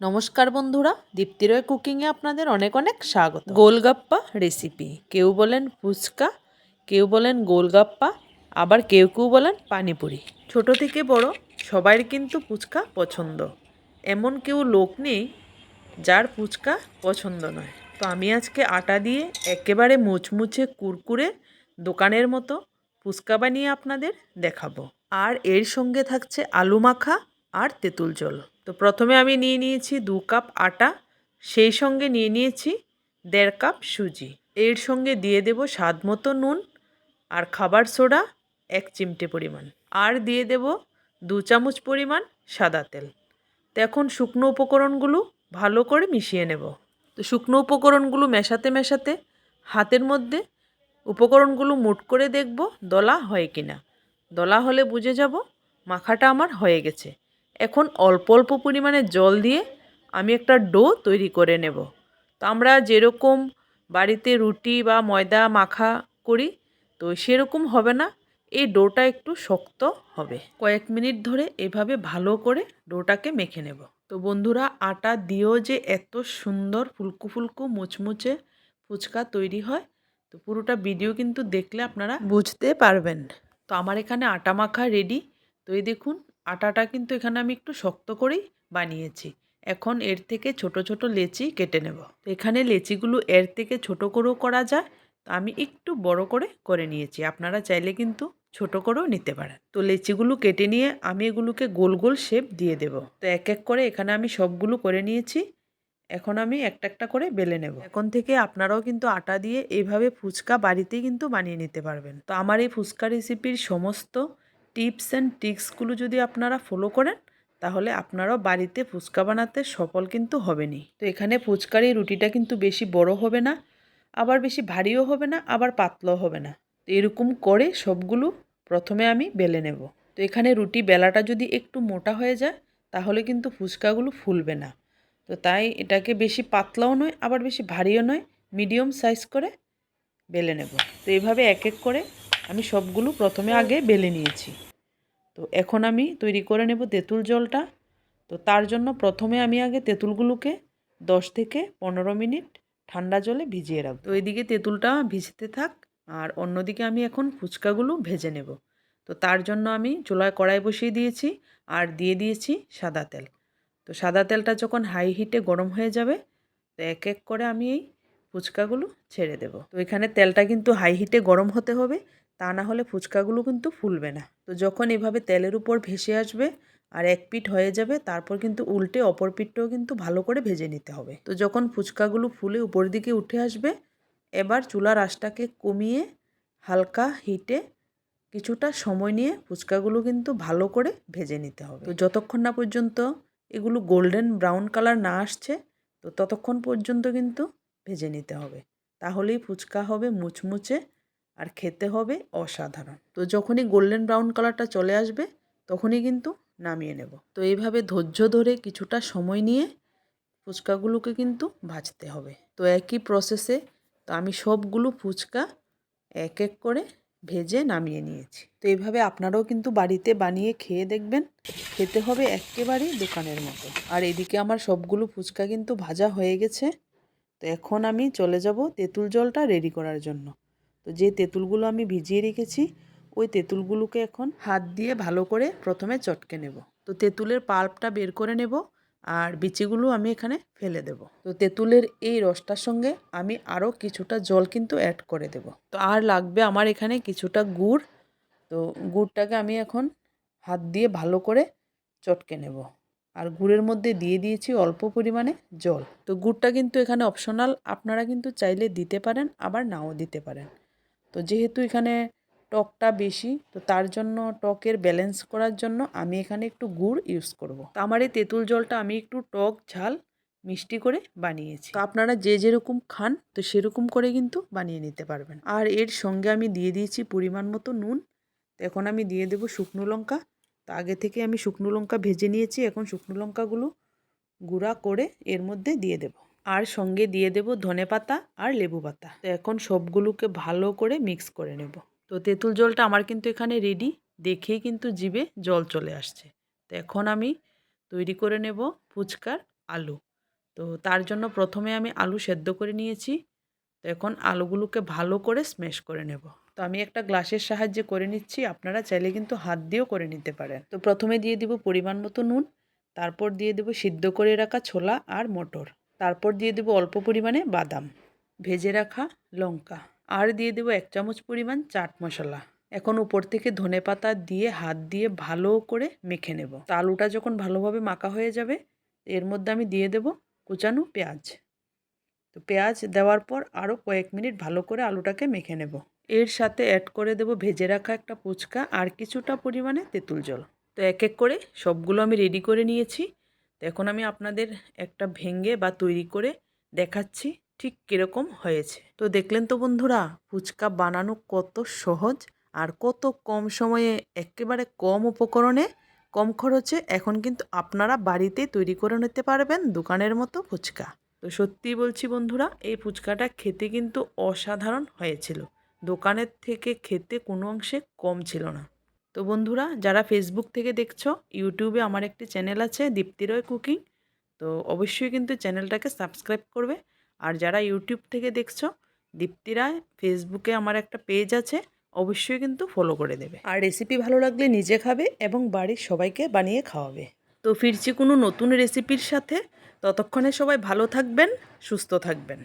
নমস্কার বন্ধুরা দীপ্তিরয় কুকিংয়ে আপনাদের অনেক অনেক স্বাগত। গোলগাপ্পা রেসিপি কেউ বলেন ফুচকা, কেউ বলেন গোলগাপ্পা, আবার কেউ কেউ বলেন পানিপুরি। ছোট থেকে বড় সবার কিন্তু ফুচকা পছন্দ। এমন কেউ লোক নেই যার ফুচকা পছন্দ নয়। তো আমি আজকে আটা দিয়ে একেবারে মুচমুচে কুরকুরে দোকানের মতো ফুচকা বানিয়ে আপনাদের দেখাবো। আর এর সঙ্গে থাকছে আলু মাখা আর তেঁতুল জল। তো প্রথমে আমি নিয়ে নিয়েছি দু কাপ আটা, সেই সঙ্গে নিয়ে নিয়েছি দেড় কাপ সুজি। এর সঙ্গে দিয়ে দেব স্বাদ মতো নুন আর খাবার সোডা এক চিমটে পরিমাণ। আর দিয়ে দেব দু চামচ পরিমাণ সাদা তেল। তো এখন শুকনো উপকরণগুলো ভালো করে মিশিয়ে নেব। তো শুকনো উপকরণগুলো মেশাতে মেশাতে হাতের মধ্যে উপকরণগুলো মুট করে দেখব দলা হয় কি না দলা হলে বুঝে যাব মাখাটা আমার হয়ে গেছে। এখন অল্প অল্প পরিমাণে জল দিয়ে আমি একটা ডো তৈরি করে নেব। তো আমরা যেরকম বাড়িতে রুটি বা ময়দা মাখা করি, তো সেরকম হবে না। এই ডোটা একটু শক্ত হবে। কয়েক মিনিট ধরে এভাবে ভালো করে ডোটাকে মেখে নেব। তো বন্ধুরা, আটা দিয়েও যে এত সুন্দর ফুলকু ফুলকু মুচমুচে ফুচকা তৈরি হয়, তো পুরোটা ভিডিও কিন্তু দেখলে আপনারা বুঝতে পারবেন। তো আমার এখানে আটা মাখা রেডি তো এই দেখুন আটাটা কিন্তু এখানে আমি একটু শক্ত করেই বানিয়েছি। এখন এর থেকে ছোট ছোট লেচি কেটে নেব। এখানে লেচিগুলো এর থেকে ছোট করেও করা যায়, তো আমি একটু বড় করে করে নিয়েছি। আপনারা চাইলে কিন্তু ছোট করেও নিতে পারেন। তো লেচিগুলো কেটে নিয়ে আমি এগুলোকে গোল গোল শেপ দিয়ে দেব। তো এক এক করে এখানে আমি সবগুলো করে নিয়েছি। এখন আমি একটা একটা করে বেলে নেব। এখন থেকে আপনারাও কিন্তু আটা দিয়ে এইভাবে ফুচকা বাড়িতেই কিন্তু বানিয়ে নিতে পারবেন। তো আমার এই ফুচকা রেসিপির সমস্ত টিপস অ্যান্ড ট্রিক্সগুলো যদি আপনারা ফলো করেন, তাহলে আপনারাও বাড়িতে ফুচকা বানাতে সফল কিন্তু হবেনই। তো এখানে ফুচকার এই রুটিটা কিন্তু বেশি বড় হবে না, আবার বেশি ভারীও হবে না, আবার পাতলাও হবে না। তো এরকম করে সবগুলো প্রথমে আমি বেলে নেব। তো এখানে রুটি বেলাটা যদি একটু মোটা হয়ে যায়, তাহলে কিন্তু ফুচকাগুলো ফুলবে না। তো তাই এটাকে বেশি পাতলাও নয়, আবার বেশি ভারীও নয়, মিডিয়াম সাইজ করে বেলে নেব। তো এইভাবে এক এক করে আমি সবগুলো প্রথমে আগে বেলে নিয়েছি। তো এখন আমি তৈরি করে নেব তেঁতুল জলটা। তো তার জন্য প্রথমে আমি আগে তেঁতুলগুলোকে দশ থেকে পনেরো মিনিট ঠান্ডা জলে ভিজিয়ে রাখব। তো এদিকে তেঁতুলটা ভিজতে থাক, আর অন্যদিকে আমি এখন ফুচকাগুলো ভেজে নেব। তো তার জন্য আমি চুলায় কড়াই বসিয়ে দিয়েছি, আর দিয়ে দিয়েছি সাদা তেল। তো সাদা তেলটা যখন হাই হিটে গরম হয়ে যাবে, তো এক এক করে আমি এই ফুচকাগুলো ছেড়ে দেব। তো এখানে তেলটা কিন্তু হাই হিটে গরম হতে হবে তা না হলে ফুচকাগুলো কিন্তু ফুলবে না। তো যখন এভাবে তেলের উপর ভেসে আসবে আর এক পিঠ হয়ে যাবে, তারপর কিন্তু উল্টে অপর পিঠটাও কিন্তু ভালো করে ভেজে নিতে হবে। তো যখন ফুচকাগুলো ফুলে উপর দিকে উঠে আসবে, এবার চুলার আঁচটাকে কমিয়ে হালকা হিটে কিছুটা সময় নিয়ে ফুচকাগুলো কিন্তু ভালো করে ভেজে নিতে হবে। তো যতক্ষণ না পর্যন্ত এগুলো গোল্ডেন ব্রাউন কালার না আসছে, তো ততক্ষণ পর্যন্ত কিন্তু ভেজে নিতে হবে। তাহলেই ফুচকা হবে মুচমুচে আর খেতে হবে অসাধারণ। তো যখনই গোল্ডেন ব্রাউন কালারটা চলে আসবে, তখনই কিন্তু নামিয়ে নেব। তো এইভাবে ধৈর্য ধরে কিছুটা সময় নিয়ে ফুচকাগুলোকে কিন্তু ভাজতে হবে। তো একই প্রসেসে তো আমি সবগুলো ফুচকা এক এক করে ভেজে নামিয়ে নিয়েছি। তো এইভাবে আপনারাও কিন্তু বাড়িতে বানিয়ে খেয়ে দেখবেন, খেতে হবে একেবারেই দোকানের মতো। আর এদিকে আমার সবগুলো ফুচকা কিন্তু ভাজা হয়ে গেছে। তো এখন আমি চলে যাব তেঁতুল জলটা রেডি করার জন্য। তো যে তেঁতুলগুলো আমি ভিজিয়ে রেখেছি, ওই তেঁতুলগুলোকে এখন হাত দিয়ে ভালো করে প্রথমে চটকে নেব। তো তেঁতুলের পাল্পটা বের করে নেব আর বিচিগুলো আমি এখানে ফেলে দেব। তো তেঁতুলের এই রসটার সঙ্গে আমি আরও কিছুটা জল কিন্তু অ্যাড করে দেব। তো আর লাগবে আমার এখানে কিছুটা গুড়। তো গুড়টাকে আমি এখন হাত দিয়ে ভালো করে চটকে নেব। আর গুড়ের মধ্যে দিয়ে দিয়েছি অল্প পরিমাণে জল। তো গুড়টা কিন্তু এখানে অপশনাল আপনারা কিন্তু চাইলে দিতে পারেন, আবার নাও দিতে পারেন। তো যেহেতু এখানে টকটা বেশি, তো তার জন্য টকের ব্যালেন্স করার জন্য আমি এখানে একটু গুড় ইউজ করব। আমার এই তেঁতুল জলটা আমি একটু টক, ঝাল, মিষ্টি করে বানিয়েছি। তো আপনারা যে যেরকম খান, তো সেরকম করে কিন্তু বানিয়ে নিতে পারবেন। আর এর সঙ্গে আমি দিয়ে দিয়েছি পরিমাণ মতো নুন। তো এখন আমি দিয়ে দেবো শুকনো লঙ্কা। তো আগে থেকে আমি শুকনো লঙ্কা ভেজে নিয়েছি, এখন শুকনো লঙ্কাগুলো গুঁড়া করে এর মধ্যে দিয়ে দেব। আর সঙ্গে দিয়ে দেব ধনে পাতা আর লেবু পাতা। তো এখন সবগুলোকে ভালো করে মিক্স করে নেব। তো তেঁতুল জলটা আমার কিন্তু এখানে রেডি দেখেই কিন্তু জিভে জল চলে আসছে। তো এখন আমি তৈরি করে নেব ফুচকার আলু। তো তার জন্য প্রথমে আমি আলু সেদ্ধ করে নিয়েছি। তো এখন আলুগুলোকে ভালো করে স্ম্যাশ করে নেব। তো আমি একটা গ্লাসের সাহায্যে করে নিচ্ছি, আপনারা চাইলে কিন্তু হাত দিয়েও করে নিতে পারেন। তো প্রথমে দিয়ে দিব পরিমাণ মতো নুন, তারপর দিয়ে দেবো সিদ্ধ করে রাখা ছোলা আর মটর। তারপর দিয়ে দেবো অল্প পরিমাণে বাদাম। ভেজে রাখা লঙ্কা। আর দিয়ে দেবো এক চামচ পরিমাণ চাট মশলা। এখন উপর থেকে ধনে পাতা দিয়ে হাত দিয়ে ভালো করে মেখে নেব। আলুটা যখন ভালোভাবে মাখা হয়ে যাবে, এর মধ্যে আমি দিয়ে দেব কুচানো পেঁয়াজ। তো পেঁয়াজ দেওয়ার পর আরও কয়েক মিনিট ভালো করে আলুটাকে মেখে নেব। এর সাথে অ্যাড করে দেব ভেজে রাখা একটা ফুচকা আর কিছুটা পরিমাণে তেঁতুল জল। তো এক এক করে সবগুলো আমি রেডি করে নিয়েছি। তো এখন আমি আপনাদের একটা ভেঙে বা তৈরি করে দেখাচ্ছি ঠিক কীরকম হয়েছে। তো দেখলেন তো বন্ধুরা, ফুচকা বানানো কত সহজ আর কত কম সময়ে, একেবারে কম উপকরণে, কম খরচে এখন কিন্তু আপনারা বাড়িতে তৈরি করে নিতে পারবেন দোকানের মতো ফুচকা। তো সত্যিই বলছি বন্ধুরা, এই ফুচকাটা খেতে কিন্তু অসাধারণ হয়েছিল। দোকানের থেকে খেতে কোনো অংশে কম ছিল না। তো বন্ধুরা যারা ফেসবুক থেকে দেখছ ইউটিউবে আমার একটি চ্যানেল আছে দীপ্তি রয় কুকিং তো অবশ্যই কিন্তু চ্যানেলটাকে সাবস্ক্রাইব করবে। আর যারা ইউটিউব থেকে দেখছ দীপ্তি রায় ফেসবুকে আমার একটা পেজ আছে অবশ্যই কিন্তু ফলো করে দেবে। আর রেসিপি ভালো লাগলে নিজে খাবে এবং বাড়ির সবাইকে বানিয়ে খাওয়াবে। তো ফিরছি কোনো নতুন রেসিপির সাথে। ততক্ষণে সবাই ভালো থাকবেন সুস্থ থাকবেন।